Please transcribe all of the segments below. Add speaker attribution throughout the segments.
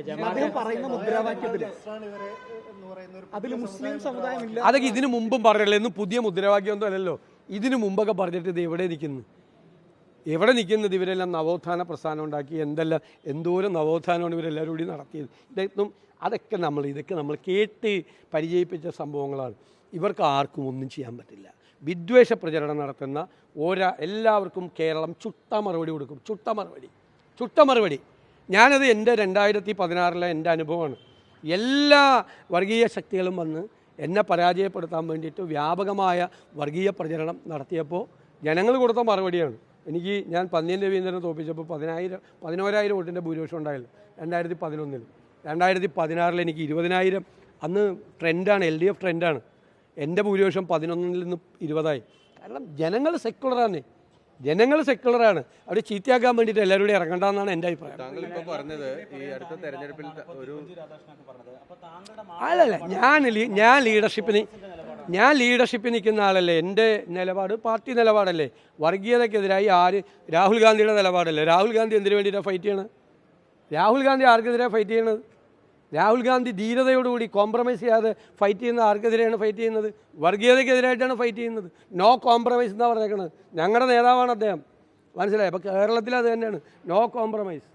Speaker 1: അദ്ദേഹം പറയുന്ന മുദ്രാവാക്യത്തിൽ അതിൽ മുസ്ലിം സമുദായം ഇല്ല.
Speaker 2: അതൊക്കെ ഇതിനു മുമ്പും പറഞ്ഞല്ലോ ഇന്ന് പുതിയ മുദ്രാവാക്യമൊന്നും അല്ലല്ലോ. ഇതിനു മുമ്പൊക്കെ പറഞ്ഞിട്ട് ഇത് എവിടെ നിൽക്കുന്നു എവിടെ നിൽക്കുന്നത് ഇവരെല്ലാം നവോത്ഥാന പ്രസ്ഥാനം ഉണ്ടാക്കി എന്തെല്ലാം എന്തോരം നവോത്ഥാനമാണ് ഇവരെല്ലാവരും കൂടി നടത്തിയത്. ഇതൊന്നും അതൊക്കെ നമ്മൾ ഇതൊക്കെ നമ്മൾ കേട്ട് പരിചയിപ്പിച്ച സംഭവങ്ങളാണ്. ഇവർക്ക് ആർക്കും ഒന്നും ചെയ്യാൻ പറ്റില്ല. വിദ്വേഷ പ്രചരണം നടത്തുന്ന ഓരോ എല്ലാവർക്കും കേരളം ചുട്ട മറുപടി കൊടുക്കും. ചുട്ട മറുപടി. ചുട്ട മറുപടി. ഞാനത് എന്റെ രണ്ടായിരത്തി പതിനാറിലെ എന്റെ അനുഭവമാണ്. എല്ലാ വർഗീയ ശക്തികളും വന്ന് എന്നെ പരാജയപ്പെടുത്താൻ വേണ്ടിയിട്ട് വ്യാപകമായ വർഗീയ പ്രചരണം നടത്തിയപ്പോൾ ജനങ്ങൾ കൊടുത്ത മറുപടിയാണ്. എനിക്ക് ഞാൻ പന്നിയൻ രവീന്ദ്രനെ തോപ്പിച്ചപ്പോൾ പതിനായിരം പതിനോരായിരം വോട്ടിന്റെ ഭൂരിപക്ഷം ഉണ്ടായില്ല രണ്ടായിരത്തി പതിനൊന്നിൽ രണ്ടായിരത്തി പതിനാറിൽ എനിക്ക് ഇരുപതിനായിരം. അന്ന് ട്രെൻഡാണ് എൽ ഡി എഫ് ട്രെൻഡാണ്. എന്റെ ഭൂരിപക്ഷം പതിനൊന്നിൽ നിന്ന് ഇരുപതായി. കാരണം ജനങ്ങൾ സെക്കുലറാണ് ജനങ്ങൾ സെക്യുലറാണ് അവർ ചീത്തയാക്കാൻ വേണ്ടിയിട്ട് എല്ലാവരും കൂടി ഇറങ്ങണ്ടെന്നാണ് എന്റെ അഭിപ്രായം. അല്ലല്ല ഞാൻ ഞാൻ ലീഡർഷിപ്പിന് ഞാൻ ലീഡർഷിപ്പിൽ നിൽക്കുന്ന ആളല്ലേ. എന്റെ നിലപാട് പാർട്ടി നിലപാടല്ലേ. വർഗീയതയ്ക്കെതിരായി ആര് രാഹുൽ ഗാന്ധിയുടെ നിലപാടല്ലേ? രാഹുൽ ഗാന്ധി എന്തിനു വേണ്ടിയിട്ടാണ് ഫൈറ്റ് ചെയ്യണത്? രാഹുൽ ഗാന്ധി ആർക്കെതിരെ ഫൈറ്റ് ചെയ്യണത്? രാഹുൽ ഗാന്ധി ധീരതയോടുകൂടി കോംപ്രമൈസ് ചെയ്യാതെ ഫൈറ്റ് ചെയ്യുന്ന ആർക്കെതിരെയാണ് ഫൈറ്റ് ചെയ്യുന്നത്? വർഗീയതയ്ക്കെതിരായിട്ടാണ് ഫൈറ്റ് ചെയ്യുന്നത്. നോ കോംപ്രമൈസ് എന്നാണ് പറഞ്ഞേക്കുന്നത് ഞങ്ങളുടെ നേതാവാണ് അദ്ദേഹം. മനസ്സിലായി? അപ്പൊ കേരളത്തിൽ അത് തന്നെയാണ്. നോ കോംപ്രമൈസ്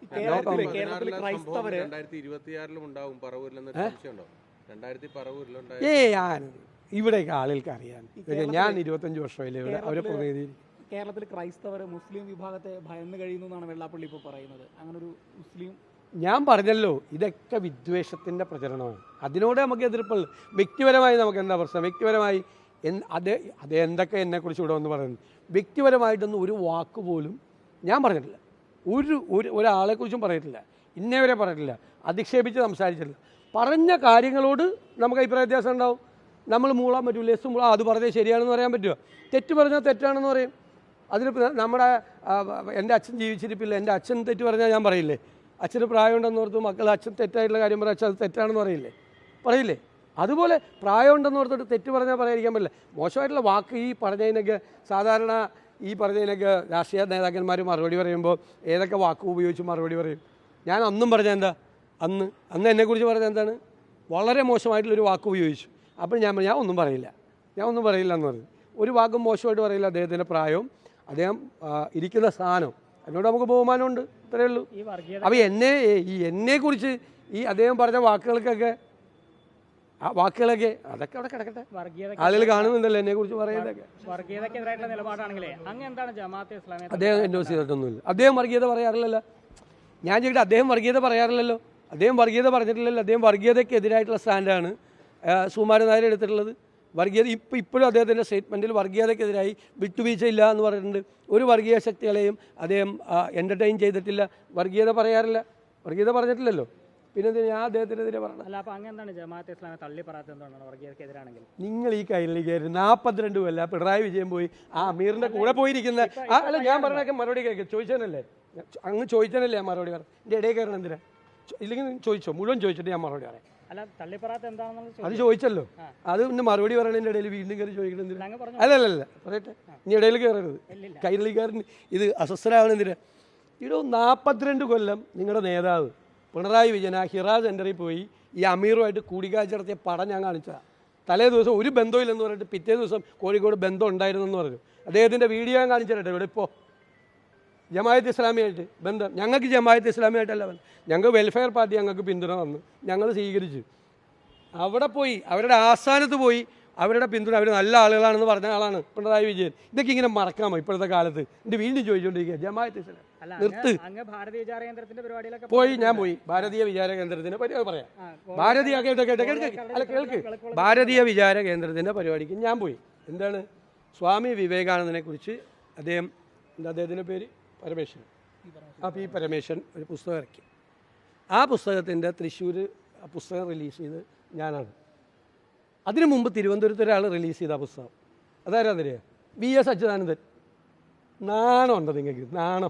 Speaker 2: ഏ? ആനന്ദ് ഇവിടെയൊക്കെ ആളുകൾക്ക് അറിയാൻ ഞാൻ ഇരുപത്തഞ്ച് വർഷമല്ലേ ഇവിടെ അവരെ പ്രതിനിധി
Speaker 1: കേരളത്തിൽ ക്രൈസ്തവർ മുസ്ലിം വിഭാഗത്തെ ഭയന്ന് കഴിയുന്നു എന്നാണ് വെള്ളാപ്പള്ളി ഇപ്പോൾ പറയുന്നത്. അങ്ങനെ ഒരു മുസ്ലിം
Speaker 2: ഞാൻ പറഞ്ഞല്ലോ ഇതൊക്കെ വിദ്വേഷത്തിന്റെ പ്രചരണമാണ്. അതിനോട് നമുക്ക് എതിർപ്പുള്ളൂ വ്യക്തിപരമായി നമുക്ക് എന്താ പ്രശ്നം? വ്യക്തിപരമായി എൻ അത് അത് എന്തൊക്കെ എന്നെക്കുറിച്ച് ഇവിടെ ഒന്ന് പറയുന്നത് വ്യക്തിപരമായിട്ടൊന്നും ഒരു വാക്ക് പോലും ഞാൻ പറഞ്ഞിട്ടില്ല. ഒരു ഒരു ഒരാളെക്കുറിച്ചും പറഞ്ഞിട്ടില്ല. ഇന്നേവരെ പറഞ്ഞിട്ടില്ല. അധിക്ഷേപിച്ച് സംസാരിച്ചിട്ടില്ല. പറഞ്ഞ കാര്യങ്ങളോട് നമുക്ക് അഭിപ്രായ വ്യത്യാസം ഉണ്ടാവും. നമ്മൾ മൂളാൻ പറ്റൂല എസ് മൂളാം അത് പറഞ്ഞത് ശരിയാണെന്ന് പറയാൻ പറ്റുമോ തെറ്റ് പറഞ്ഞാൽ തെറ്റാണെന്ന് പറയും. അതിന് നമ്മുടെ എന്റെ അച്ഛൻ ജീവിച്ചിരിപ്പില്ല എന്റെ അച്ഛൻ തെറ്റ് പറഞ്ഞാൽ ഞാൻ പറയില്ലേ? അച്ഛന് പ്രായമുണ്ടെന്ന് ഓർത്ത് മക്കൾ അച്ഛൻ തെറ്റായിട്ടുള്ള കാര്യം പറയാം അച്ഛൻ അത് തെറ്റാണെന്ന് പറയില്ലേ? പറയില്ലേ? അതുപോലെ പ്രായമുണ്ടെന്ന് ഓർത്തിട്ട് തെറ്റ് പറഞ്ഞാൽ പറയാതിരിക്കാൻ പറ്റില്ല. മോശമായിട്ടുള്ള വാക്ക് ഈ പറഞ്ഞതിനൊക്കെ സാധാരണ ഈ പറഞ്ഞതിനൊക്കെ രാഷ്ട്രീയ നേതാക്കന്മാർ മറുപടി പറയുമ്പോൾ ഏതൊക്കെ വാക്ക് ഉപയോഗിച്ച് മറുപടി പറയും? ഞാൻ അന്നും പറഞ്ഞ എന്താ? അന്ന് അന്ന് എന്നെക്കുറിച്ച് പറഞ്ഞത് എന്താണ്? വളരെ മോശമായിട്ടുള്ളൊരു വാക്ക് ഉപയോഗിച്ചു. അപ്പോൾ ഞാൻ ഞാൻ ഒന്നും പറയില്ല. ഞാൻ ഒന്നും പറയില്ല എന്ന് പറഞ്ഞു. ഒരു വാക്കും മോശമായിട്ട് പറയില്ല അദ്ദേഹത്തിന്റെ പ്രായവും. അദ്ദേഹം ഇരിക്കുന്ന സ്ഥാനം എന്നോട് നമുക്ക് ബഹുമാനമുണ്ട്. ഇത്രയേ ഉള്ളൂ.
Speaker 3: ഈ എന്നെ
Speaker 2: അപ്പോൾ എന്നെ ഈ എന്നെക്കുറിച്ച് ഈ അദ്ദേഹം പറഞ്ഞ വാക്കുകൾക്കൊക്കെ ആ വാക്കുകളൊക്കെ അതൊക്കെ അവിടെ കിടക്കട്ടെ. ആളുകൾ കാണുന്നുണ്ടല്ലോ പറയുന്നതൊക്കെ.
Speaker 3: എന്താണ് ജമാഅത്തെ ഇസ്ലാമിയെ
Speaker 2: അദ്ദേഹം എൻഡോസ് ചെയ്തിട്ടൊന്നുമില്ല അദ്ദേഹം വർഗീയത പറയാറില്ലല്ലോ. ഞാൻ ചോദിക്കട്ടെ അദ്ദേഹം വർഗീയത പറയാറില്ലല്ലോ? അദ്ദേഹം വർഗീയത പറഞ്ഞിട്ടില്ലല്ലോ? അദ്ദേഹം വർഗീയതയ്ക്കെതിരായിട്ടുള്ള സ്റ്റാൻഡാണ് സുകുമാരൻ നായർ എടുത്തിട്ടുള്ളത്. വർഗീയത ഇപ്പോൾ ഇപ്പോഴും അദ്ദേഹത്തിന്റെ സ്റ്റേറ്റ്മെന്റിൽ വർഗീയതയ്ക്കെതിരായി വിട്ടുവീഴ്ചയില്ല എന്ന് പറഞ്ഞിട്ടുണ്ട് ഒരു വർഗീയ ശക്തികളെയും അദ്ദേഹം എന്റർടൈൻ ചെയ്തിട്ടില്ല. വർഗീയത പറയാറില്ല. വർഗീയത പറഞ്ഞിട്ടില്ലല്ലോ. പിന്നെ ഞാൻ അദ്ദേഹത്തിനെതിരെ
Speaker 3: പറഞ്ഞു
Speaker 2: നിങ്ങൾ ഈ കയ്യിലേക്ക് കയറി നാൽപ്പത്തിരണ്ട് കൊല്ല പിണറായി വിജയൻ പോയി ആ അമീറിന്റെ കൂടെ പോയിരിക്കുന്ന ആ അല്ല ഞാൻ പറഞ്ഞൊക്കെ മറുപടി കേൾക്കാം ചോദിച്ചതല്ലേ അങ്ങ് ചോദിച്ചതല്ലേ ഞാൻ മറുപടി പറഞ്ഞു എന്റെ ഇടയിൽ കയറണം എന്തിനാ? ഇല്ലെങ്കിൽ ചോദിച്ചോ? മുഴുവൻ ചോദിച്ചിട്ട് ഞാൻ മറുപടി പറയാം. അത് ചോദിച്ചല്ലോ. അത് പിന്നെ മറുപടി പറയണതിന്റെ ഇടയിൽ വീണ്ടും കയറി ചോദിക്കണം അല്ലല്ലല്ല
Speaker 3: അങ്ങ് പറഞ്ഞു.
Speaker 2: അല്ല അല്ല അല്ല. പറയട്ടെ. ഇനി ഇടയിൽ കയറരുത്. കൈരളിക്കാരൻ ഇത് അസ്വസ്ഥരാകണെന്തിന് ഇടോ നാൽപ്പത്തിരണ്ട് കൊല്ലം നിങ്ങളുടെ നേതാവ് പിണറായി വിജയൻ ആ ഹിറ സെന്ററിൽ പോയി ഈ അമീറുമായിട്ട് കൂടിക്കാഴ്ച നടത്തിയ പടം ഞാൻ കാണിച്ചതാണ് തലേ ദിവസം ഒരു ബന്ധമില്ലെന്ന് പറഞ്ഞിട്ട് പിറ്റേ ദിവസം കോഴിക്കോട് ബന്ധം ഉണ്ടായിരുന്നെന്ന് പറഞ്ഞു. അദ്ദേഹത്തിന്റെ വീഡിയോ ഞാൻ കാണിച്ചിട്ടെ ഇവിടെ ഇപ്പോൾ ജമായത്ത് ഇസ്ലാമിയായിട്ട് ബന്ധം. ഞങ്ങൾക്ക് ജമായത്ത് ഇസ്ലാമിയായിട്ടല്ല ബന്ധം. ഞങ്ങൾക്ക് വെൽഫെയർ പാർട്ടി ഞങ്ങൾക്ക് പിന്തുണ വന്നു ഞങ്ങൾ സ്വീകരിച്ചു. അവിടെ പോയി അവരുടെ ആസ്ഥാനത്ത് പോയി അവരുടെ പിന്തുണ അവർ നല്ല ആളുകളാണെന്ന് പറഞ്ഞ ആളാണ് പിണറായി വിജയൻ. ഇതൊക്കെ ഇങ്ങനെ മറക്കാമോ ഇപ്പോഴത്തെ കാലത്ത്. എന്നിട്ട് വീണ്ടും ചോദിച്ചുകൊണ്ടിരിക്കുക ജമായത്ത് ഇസ്ലാം നിർത്ത്. പോയി ഞാൻ പോയി. ഭാരതീയ വിചാര കേന്ദ്രത്തിന്റെ പരിപാടി പറയാം. ഭാരതീയ കേട്ടോ കേട്ടോ കേൾക്ക് അല്ല കേൾക്ക്. ഭാരതീയ വിചാര കേന്ദ്രത്തിന്റെ പരിപാടിക്ക് ഞാൻ പോയി. എന്താണ്? സ്വാമി വിവേകാനന്ദനെ കുറിച്ച് അദ്ദേഹം എന്താ അദ്ദേഹത്തിന്റെ പേര്? പരമേശ്വരൻ. ആ പി പരമേശ്വരൻ ഒരു പുസ്തകം ഇറക്കി. ആ പുസ്തകത്തിന്റെ തൃശ്ശൂർ പുസ്തകം റിലീസ് ചെയ്ത് ഞാനാണ്. അതിനു മുമ്പ് തിരുവനന്തപുരത്ത് ഒരാൾ റിലീസ് ചെയ്ത ആ പുസ്തകം. അതാരാന്നറിയാം വി എസ് അച്യുതാനന്ദൻ. നാണമുണ്ട് നിങ്ങൾക്ക്. നാണം.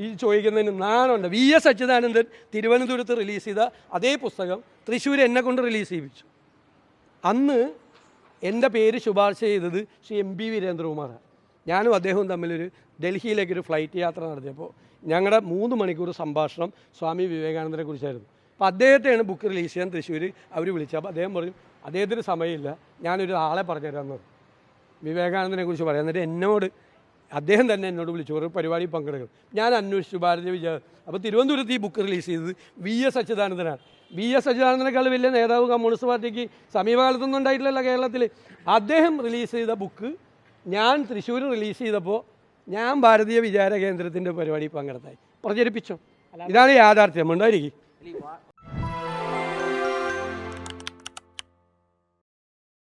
Speaker 2: ഈ ചോദിക്കുന്നതിന് നാണമുണ്ട്. വി എസ് അച്യുതാനന്ദൻ തിരുവനന്തപുരത്ത് റിലീസ് ചെയ്ത അതേ പുസ്തകം തൃശ്ശൂർ എന്നെ കൊണ്ട് റിലീസ് ചെയ്യിപ്പിച്ചു. അന്ന് എന്റെ പേര് ശുപാർശ ചെയ്തത് ശ്രീ എം പി വീരേന്ദ്രകുമാറാണ്. ഞാനും അദ്ദേഹവും തമ്മിലൊരു ഡൽഹിയിലേക്കൊരു ഫ്ലൈറ്റ് യാത്ര നടത്തിയപ്പോൾ ഞങ്ങളുടെ മൂന്ന് മണിക്കൂർ സംഭാഷണം സ്വാമി വിവേകാനന്ദനെ കുറിച്ചായിരുന്നു. അപ്പോൾ അദ്ദേഹത്തെയാണ് ബുക്ക് റിലീസ് ചെയ്യാൻ തൃശ്ശൂർ അവർ വിളിച്ചത്. അപ്പോൾ അദ്ദേഹം പറഞ്ഞു അദ്ദേഹത്തിന് സമയമില്ല. ഞാനൊരു ആളെ പറഞ്ഞു. വിവേകാനന്ദനെ കുറിച്ച് പറയാം. എന്നിട്ട് എന്നോട് അദ്ദേഹം തന്നെ എന്നോട് വിളിച്ചു ഒരു പരിപാടി പങ്കെടുക്കണം ഞാൻ അന്വേഷിച്ചു ഭാരതീയ വിചാര അപ്പോൾ തിരുവനന്തപുരത്ത് ഈ ബുക്ക് റിലീസ് ചെയ്തത് വി എസ് അച്യുതാനന്ദനാണ്. വി എസ് അച്യുതാനന്ദനേക്കാൾ വലിയ നേതാവ് കമ്മ്യൂണിസ്റ്റ് പാർട്ടിക്ക് സമീപകാലത്തൊന്നും ഉണ്ടായിട്ടില്ലല്ലോ കേരളത്തിൽ അദ്ദേഹം റിലീസ് ചെയ്ത ബുക്ക് ഞാൻ തൃശ്ശൂർ റിലീസ് ചെയ്തപ്പോൾ ഞാൻ ഭാരതീയ വിചാര കേന്ദ്രത്തിന്റെ പരിപാടി പങ്കെടുത്തായി. പ്രചരിപ്പിച്ചു. ഇതാണ് യാഥാർത്ഥ്യം. ഉണ്ടായിരിക്കും